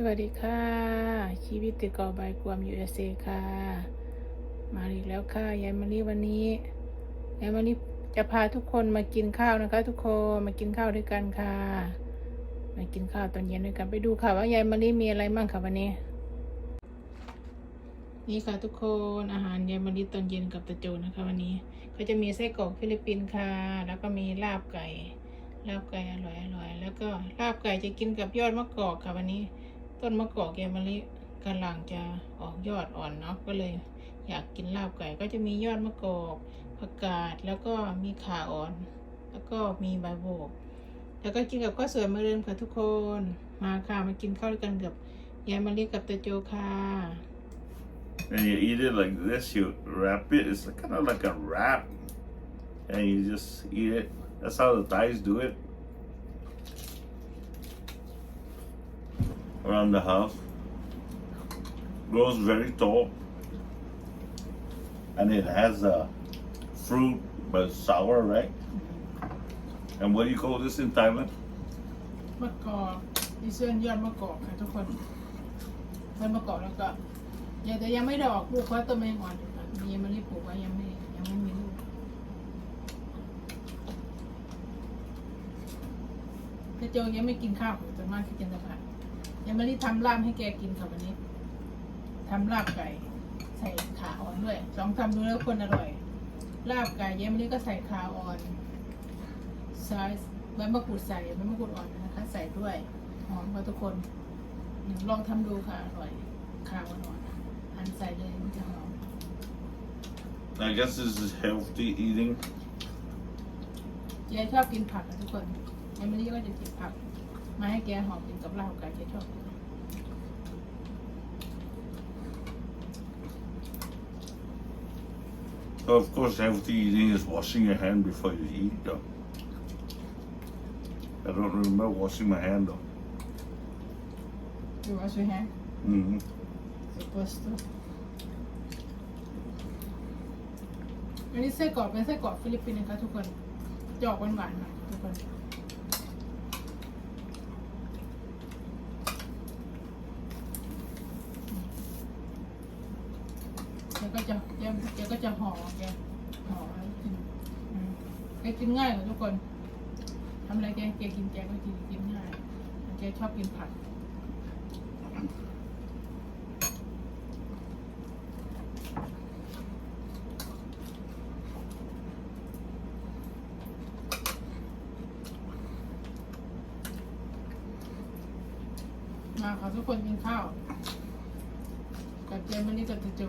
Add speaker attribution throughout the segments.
Speaker 1: สวัสดีค่ะ ชีวิตติดกาะใบกวม USA ค่ะ มาอีกแล้วค่ะยายมารีวันนี้ยายมารีจะพาทุกคนมากินข้าวนะคะ ทุกคนมากินข้าวด้วยกันค่ะ มากินข้าวตอนเย็นด้วยกันไปดูค่ะว่ายายมารีมีอะไรบ้างค่ะวันนี้ นี่ค่ะทุกคนอาหารยายมารีตอนเย็นกับตะโจนะคะวันนี้ก็จะมีไส้กรอกฟิลิปปินส์ค่ะ แล้วก็มีลาบไก่ลาบไก่อร่อยอร่อยแล้วก็ลาบไก่จะกินกับยอดมะกอกค่ะวันนี้ ต้นมะกอกยายมะลิกำลังจะออกยอดอ่อนเนาะก็เลย อยากกินลาบไก่ก็จะมียอดมะกอกผักกาดแล้วก็มีขาอ่อน แล้วก็มีใบโบก แล้วก็กินกับข้าวสวยมะเรือนค่ะทุกคนมาค่ะมากินข้าวด้วยกันกับยายมะลิกับตาโจค่ะ
Speaker 2: and you eat it like this. You wrap it. It's kind of like a wrap, and you just eat it. That's how the Thais do it around the house. Grows very tall, and it has a fruit, but it's sour, right? And what do you call this in Thailand?
Speaker 1: มะกอกดิเซนยอดมะกอกค่ะทุกคนยอดมะกอกแล้วก็ยังแต่ยังไม่ดอกลูกเพราะต้นไม่อ่อนอยู่ค่ะมียายมะลิปลูกไว้ยังไม่ยังไม่มีลูกตาโจยังไม่กินข้าวส่วนมากที่กินแต่ผัก ยายมะลิทำลาบให้แกกินค่ะวันนี้ทำลาบไก่ ใส่ขาอ่อนด้วยลองทำดูแล้วคนอร่อยลาบไก่ยายมะลิก็ใส่ขาอ่อนใส่ใบมะกรูดใส่ใบมะกรูดอ่อนนะคะ ใส่ด้วยหอมค่ะทุกคนลองทำดูค่ะอร่อยข้าวอ่อนๆหั่นใส่เลยมันจะหอม
Speaker 2: I guess this is healthy eating.
Speaker 1: เจ๊ชอบกินผักค่ะทุกคนแอมิลี่ก็จะกินผัก มาให้แกหอมกินกับเหล้าไก่เจ๊ชอบกิน
Speaker 2: So of course, healthy eating is washing your hand before you eat. Though. I don't remember washing my hand though.
Speaker 1: You wash your hand
Speaker 2: hmm
Speaker 1: supposed to อันนี้ไส้กรอกเป็นไส้กรอกฟิลิปปินส์นะคะทุกคนจะออกหวานๆหน่อยทุกคน แกก็จะแกแกก็ จะห่อแกห่อแล้วกินอืมแกกินง่ายกว่าทุกคนทำอะไรแกแกกินแกก็กินกินง่ายแกชอบกินผักมาค่ะทุกคนกินข้าวกับเจมันนี่กับตะโจ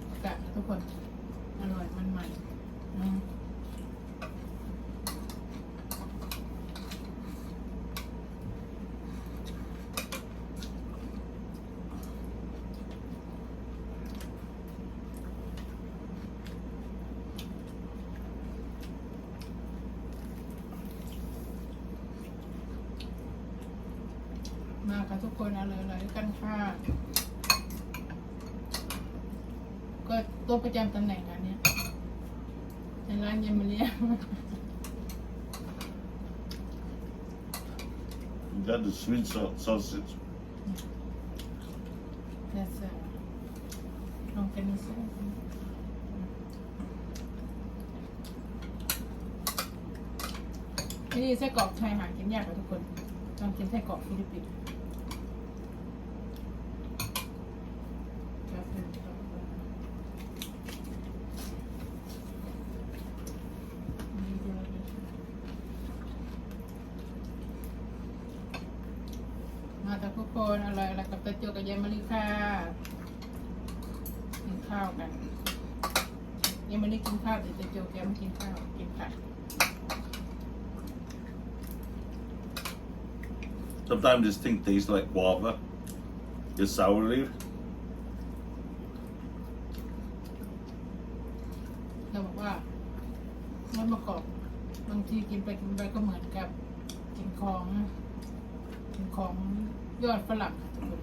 Speaker 1: ทุกคน อร่อยมันใหม่มาค่ะทุกคนอร่อยๆด้วยกันค่ะ ก็ ตัวประจำตำแหน่งอันเนี้ยในร้านเยมเลีย
Speaker 2: You got the sweet sau- sausage.
Speaker 1: That's uh, ลองเป็นเส้นนี่ไส้กรอกไทยหากินยากกว่าทุกคนลองกินไส้กรอกฟิลิปปินส์มาจากทุก คนอร่อยอะไรกับตะโจกับยายมะลิค่ะกินข้าวกันยายมะลิกินข้าวแต่ตะโจแกไม่กินข้าวกินผัก
Speaker 2: Sometimes this thing tastes like guava. It's sour leaf.
Speaker 1: เราบอกว่ายอดมะกอกบางทีกินไปกินไปก็เหมือนกับกินของกินของ ยอดฝรั่งค่ะทุกคน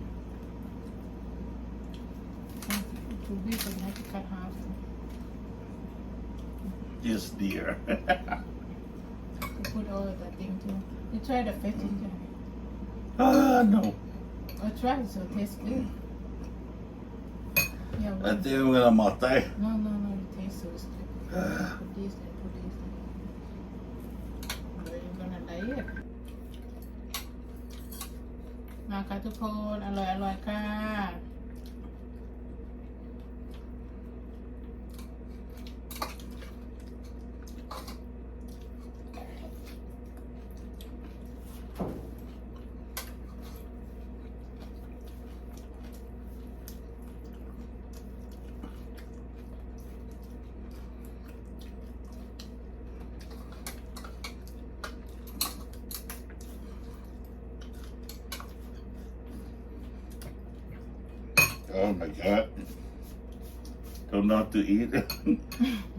Speaker 1: ทูบี้เป็นไงที่คัดฮาร์
Speaker 2: Yes, dear.
Speaker 1: to put all the thing too. You try the fish ginger.
Speaker 2: ah, no.
Speaker 1: I tried, so it tastes good. Yeah,
Speaker 2: I
Speaker 1: well,
Speaker 2: think I'm gonna mate.
Speaker 1: no, no, no, it tastes so good. Put this and put this. Are you gonna like it? มาค่ะทุกคน อร่อยอร่อยค่ะ
Speaker 2: Oh my god. Don't know to eat.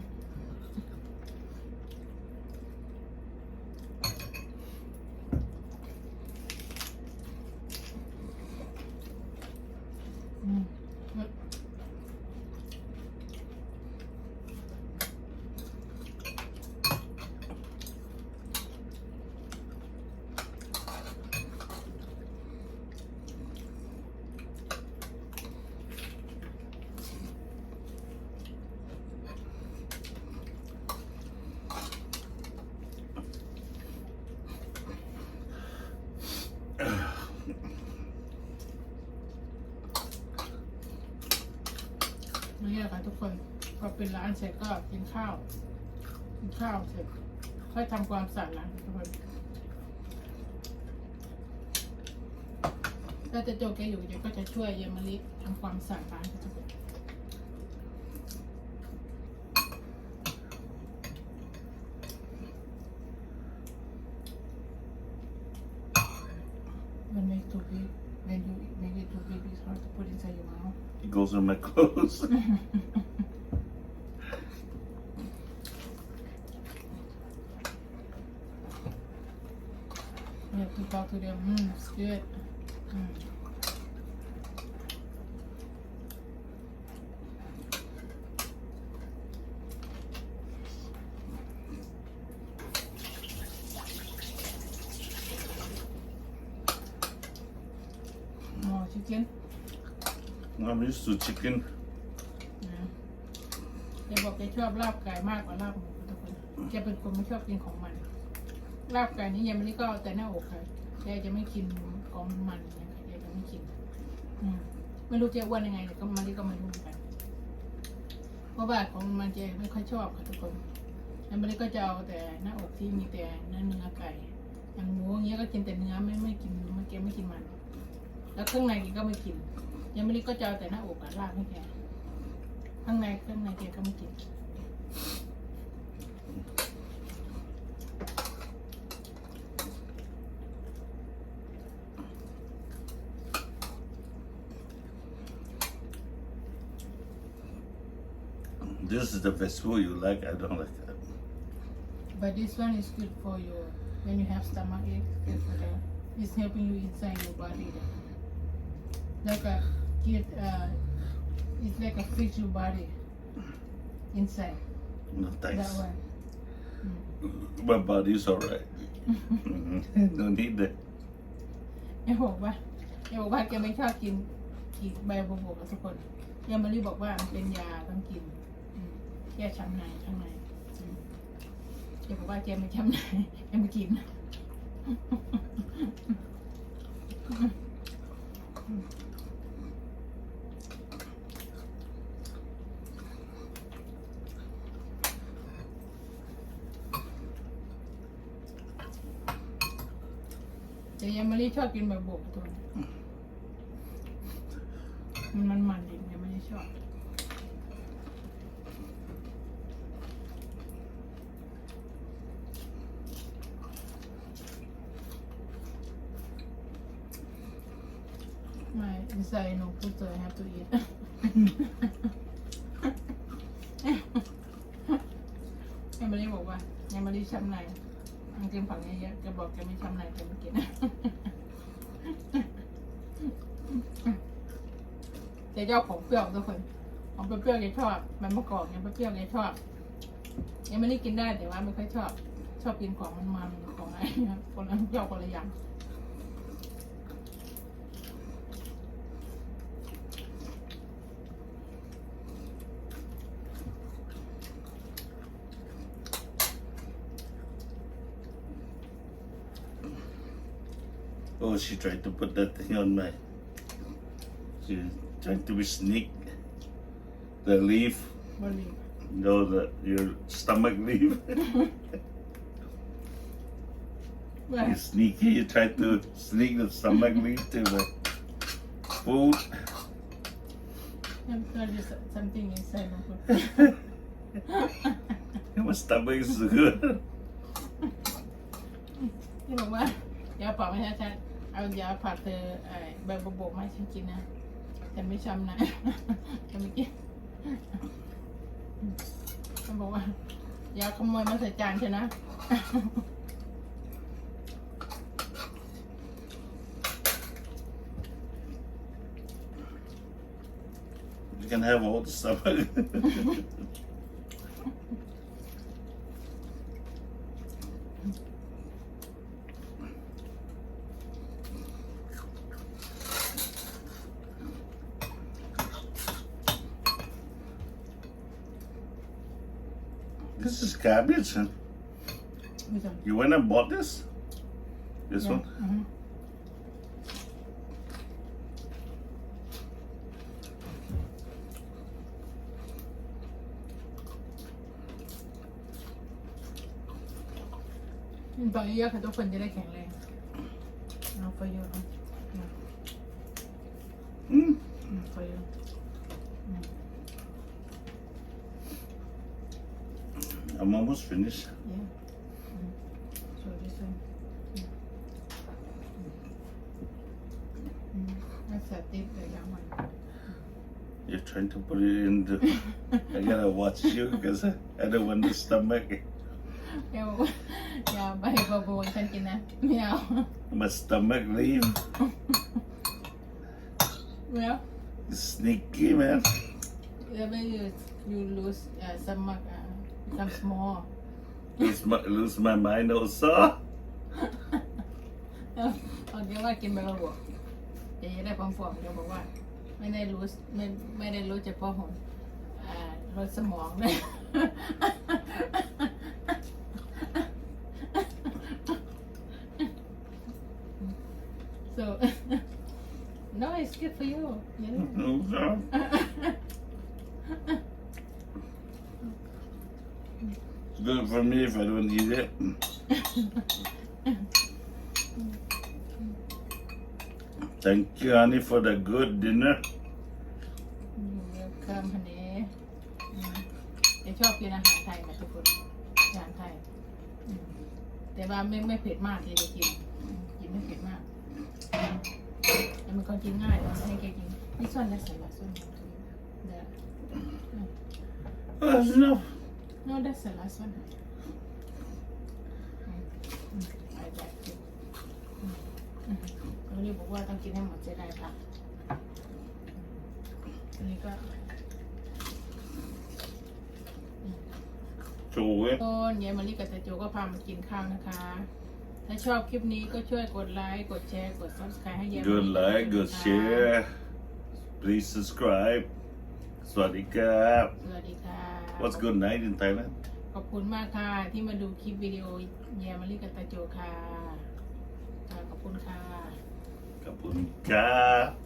Speaker 1: พอเป็นร้านเสร็จก็กินข้าว กินข้าวเสร็จค่อยทำความสะอาดร้านทุกคนถ้าจะโจแกอยู่เดี๋ยวก็จะช่วยเยายมาลิทำความสะอาดร้านค่ะทุกคน When make too big, when you make it too big, it's hard to put inside your mouth.
Speaker 2: it goes in my clothes.
Speaker 1: You have to talk to them. Mm, it's good. Mm. More chicken.
Speaker 2: I'm used to chicken.
Speaker 1: นะแกบอกแกชอบลาบไก่มากกว่าลาบหมูทุกคนแกเป็นคนไม่ชอบกินของมัน ลาบไก่นี่ยังไม่ได้ก็เอาแต่หน้าอกค่ะแกจะไม่กินของมันเนี่ยค่ะแกจะไม่กิน อืมไม่รู้จะอ้วนยังไงแต่ก็มันนี่ก็ไม่รู้เหมือนกัน เพราะว่าของมันแกไม่ค่อยชอบค่ะทุกคนแล้วมันนี่ก็จะเอาแต่หน้าอกที่มีแต่เนื้อเนื้อไก่ อย่างหมูอย่างเงี้ยก็กินแต่เนื้อไม่ไม่กินมันแกไม่กินมัน แล้วเครื่องในแกก็ไม่กิน ยังไม่ได้ก็จะเอาแต่หน้าอกกับลาบให้แกข้างในเครื่องในแกก็ไม่กิน
Speaker 2: This is the vegetable you like. I don't like that.
Speaker 1: But this one is good for you when you have stomach ache. Good for that. It's helping you inside your body. Like a get uh, it's like a fix your body inside.
Speaker 2: No
Speaker 1: That
Speaker 2: thanks.
Speaker 1: one.
Speaker 2: My body's alright. Mhm. no need that.
Speaker 1: แกบอกว่าแกบอกว่าแกไม่ชอบกินกินใบบัวบกกับทุกคนยามารีบอกว่ามันเป็นยาต้องกิน เจ๊ช้ำในช้ำในเจ๊บอกว่าเจ๊ไม่ช้ำในเจ๊ไม่กินเจ๊ยังม่รีชอบกินแบบบกตัวมันมันมันดียามารีชอบ อ inside no food so I have to eat แอมเบอรี่บอกว่าแอมเบอรี่ช้ำในมันกินผักเยอะๆจะบอกแกไม่ช้ำในแกไม่กินแต่เจ้าของเปรี้ยวทุกคน ของเปรี้ยวแกชอบ มันมะกอกเนี่ยเปรี้ยวแกชอบแอมเบอรี่กินได้แต่ว่าไม่ค่อยชอบ ชอบกินของมันๆของอะไรคนละเปรี้ยวคนละอย่าง
Speaker 2: she tried to put that thing on my. She tried to be sneak the leaf.
Speaker 1: What leaf?
Speaker 2: No, the your stomach leaf.
Speaker 1: Where?
Speaker 2: You sneaky, you tried to sneak the stomach leaf to the food.
Speaker 1: I'm sure something inside my food.
Speaker 2: my stomach is good.
Speaker 1: you know what? Yeah, probably had that. เอายาผัดเธอไอ้ใบบวบมาฉันกินนะแต่ไม่ช้ำนะจะไม่กินเขาบอกว่ายาขโมยมาใส่จานใช่นะ
Speaker 2: You can have all the stuff. This is cabbage. huh?
Speaker 1: ไม่จ
Speaker 2: You went and bought this? This ำ one?
Speaker 1: อือฮึตอนนี้ยาค่ะทุกคนจะได้แข็งแรงเอาไปเยอะเอา
Speaker 2: Mm.
Speaker 1: อืมไปเยอะ
Speaker 2: I'm almost finished.
Speaker 1: Yeah. Mm. So this one. Mm. Mm. That's a deep the young one.
Speaker 2: You're trying to put it in the. I gotta watch you because I, I don't want the stomach.
Speaker 1: เดี๋ยวอย่าใบบะโบนฉันกินนะไม่เอา
Speaker 2: My stomach leave.
Speaker 1: ไม่เอา
Speaker 2: Sneaky man.
Speaker 1: แล้วไม่ you you lose uh, stomach uh, become small
Speaker 2: Lose my lose my mind also.
Speaker 1: เอาเดี๋ยวว่ากินใบบะโบเดี๋ยวจะได้ผอมๆเดี๋ยวบอกว่า ไม่ได้รู้ไม่ไม่ได้รู้เฉพาะของอ่ารถสมองเลย so no it's good for you yeah.
Speaker 2: Okay. It's good for me if I don't eat it. Thank you, honey, for the good dinner.
Speaker 1: เวลคัมฮันนี่จะชอบกินอาหารไทยค่ะทุกคนอาหารไทยอืมแต่ว่าไม่ไม่เผ็ดมากที่จะกินอืมกินไม่เผ็ดมากแต่มันก็กินง่ายเราให้แกกินนี่ส่วนละส่วนละส่วนเดี๋ยว
Speaker 2: Oh, that's enough.
Speaker 1: No that's the last one อืมอืมไปแจกกินอืมอืมเขาเรียกบอกว่าต้องกินให้หมดจะได้ค่ะอันนี้ก็
Speaker 2: So, eh?
Speaker 1: ต้นยายมารีกับตาโจก็พามากินข้าวนะคะ ถ้าชอบคลิปนี้ก็ช่วยกดไลค์ กดแชร์ กด subscribe ให้ยายมารี
Speaker 2: Good like, good
Speaker 1: นะคะ
Speaker 2: share. Please subscribe. Swadika.
Speaker 1: สวัสดีค่ะ
Speaker 2: What's good night in Thailand?
Speaker 1: ขอบคุณมากค่ะ ที่มาดูคลิปวิดีโอยายมารีกับตาโจค่ะค่ะขอบคุณค่ะ
Speaker 2: Kapun ka.